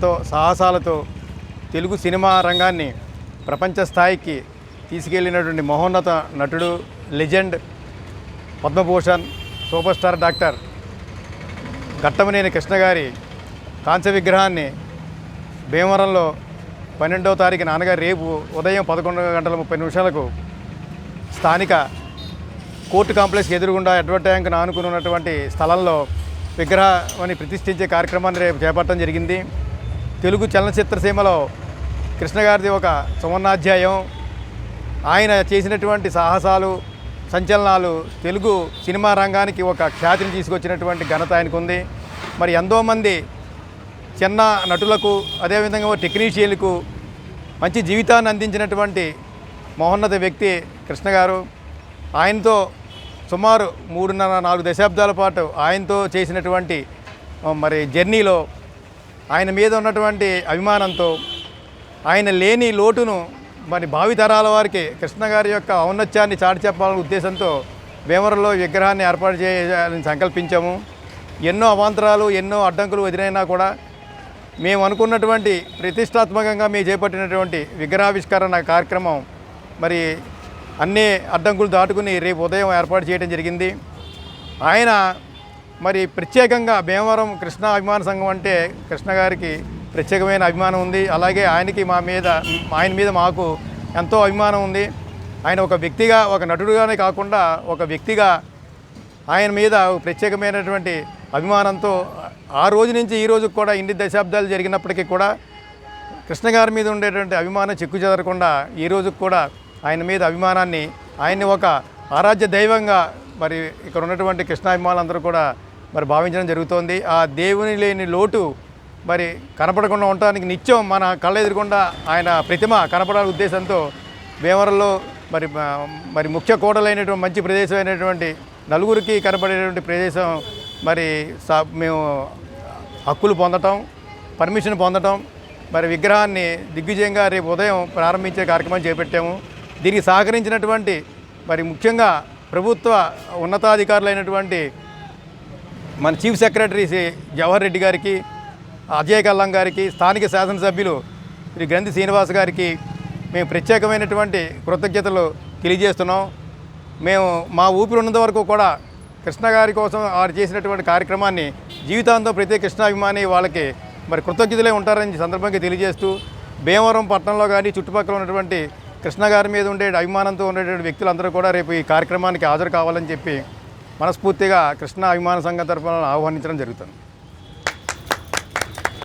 తో సాహసాలతో తెలుగు సినిమా రంగాన్ని ప్రపంచ స్థాయికి తీసుకెళ్ళినటువంటి మహోన్నత నటుడు legend Padma Bhushan super star doctor Ghattamaneni Krishna గారి కాంస్య విగ్రహాన్ని భీమవరంలో పన్నెండవ తారీఖు నాన్నగారు రేపు ఉదయం పదకొండు గంటల ముప్పై నిమిషాలకు స్థానిక కోర్టు కాంప్లెక్స్ ఎదురుగుండా ఎడ్వర్డ్ ట్యాంక్ను ఆనుకుని ఉన్నటువంటి స్థలంలో విగ్రహాన్ని ప్రతిష్ఠించే కార్యక్రమాన్ని రేపు చేపట్టడం జరిగింది. తెలుగు చలనచిత్ర సీమలో కృష్ణగారిది ఒక సువర్ణాధ్యాయం. ఆయన చేసినటువంటి సాహసాలు సంచలనాలు తెలుగు సినిమా రంగానికి ఒక ఖ్యాతిని తీసుకొచ్చినటువంటి ఘనత ఆయనకు ఉంది మరి ఎంతోమంది చిన్న నటులకు అదేవిధంగా టెక్నీషియన్లకు మంచి జీవితాన్ని అందించినటువంటి మహోన్నత వ్యక్తి కృష్ణ గారు. ఆయనతో సుమారు మూడున్నర నాలుగు దశాబ్దాల పాటు ఆయనతో చేసినటువంటి మరి జర్నీలో ఆయన మీద ఉన్నటువంటి అభిమానంతో ఆయన లేని లోటును మరి భావితరాల వారికి కృష్ణ గారి యొక్క ఔన్నత్యాన్ని చాటి చెప్పాలనే ఉద్దేశంతో భీమవరంలో విగ్రహాన్ని ఏర్పాటు చేయాలని సంకల్పించాము. ఎన్నో అవాంతరాలు ఎన్నో అడ్డంకులు ఎదురైనా కూడా మేము అనుకున్నటువంటి ప్రతిష్టాత్మకంగా మేము చేపట్టినటువంటి విగ్రహావిష్కరణ కార్యక్రమం మరి అన్ని అడ్డంకులు దాటుకుని రేపు ఉదయం ఏర్పాటు చేయడం జరిగింది. ఆయన మరి ప్రత్యేకంగా భీమవరం కృష్ణ అభిమాన సంఘం అంటే కృష్ణ గారికి ప్రత్యేకమైన అభిమానం ఉంది. అలాగే ఆయనకి మా మీద ఆయన మీద మాకు ఎంతో అభిమానం ఉంది. ఆయన ఒక వ్యక్తిగా ఒక నటుడుగానే కాకుండా ఒక వ్యక్తిగా ఆయన మీద ప్రత్యేకమైనటువంటి అభిమానంతో ఆ రోజు నుంచి ఈ రోజు కూడా ఇన్ని దశాబ్దాలు జరిగినప్పటికీ కూడా కృష్ణ గారి మీద ఉండేటువంటి అభిమానం చెక్కు చెదరకుండా ఈ రోజుకి కూడా ఆయన మీద అభిమానాన్ని ఆయన్ని ఒక ఆరాధ్య దైవంగా మరి ఇక్కడ ఉన్నటువంటి కృష్ణాభిమానులందరూ కూడా మరి భావించడం జరుగుతోంది. ఆ దేవుని లేని లోటు మరి కనపడకుండా ఉండటానికి నిత్యం మన కళ్ళ ఎదురుకుండా ఆయన ప్రతిమ కనపడాల ఉద్దేశంతో భీమవరంలో మరి మరి ముఖ్య కోటలైనటువంటి మంచి ప్రదేశం అయినటువంటి నలుగురికి కనపడేటువంటి ప్రదేశం మరి సా మేము హక్కులు పొందటం పర్మిషన్ పొందటం మరి విగ్రహాన్ని దిగ్విజయంగా రేపు ఉదయం ప్రారంభించే కార్యక్రమం చేపట్టాము. దీనికి సహకరించినటువంటి మరి ముఖ్యంగా ప్రభుత్వ ఉన్నతాధికారులైనటువంటి మన చీఫ్ సెక్రటరీ శ్రీ జవహర్ రెడ్డి గారికి అజయ్ కల్లం గారికి స్థానిక శాసనసభ్యులు శ్రీ గ్రంథి శ్రీనివాస్ గారికి మేము ప్రత్యేకమైనటువంటి కృతజ్ఞతలు తెలియజేస్తున్నాం. మేము మా ఊపిరి ఉన్నంత వరకు కూడా కృష్ణ గారి కోసం వారు చేసినటువంటి కార్యక్రమాన్ని జీవితాంతం ప్రతి కృష్ణాభిమాని వాళ్ళకి మరి కృతజ్ఞతలే ఉంటారని సందర్భంగా తెలియజేస్తూ భీమవరం పట్టణంలో కానీ చుట్టుపక్కల ఉన్నటువంటి కృష్ణ గారి మీద ఉండే అభిమానంతో ఉండేటువంటి వ్యక్తులందరూ కూడా రేపు ఈ కార్యక్రమానికి హాజరు కావాలని చెప్పి మనస్ఫూర్తిగా కృష్ణ అభిమాన సంఘం తరఫున ఆహ్వానించడం జరుగుతుంది.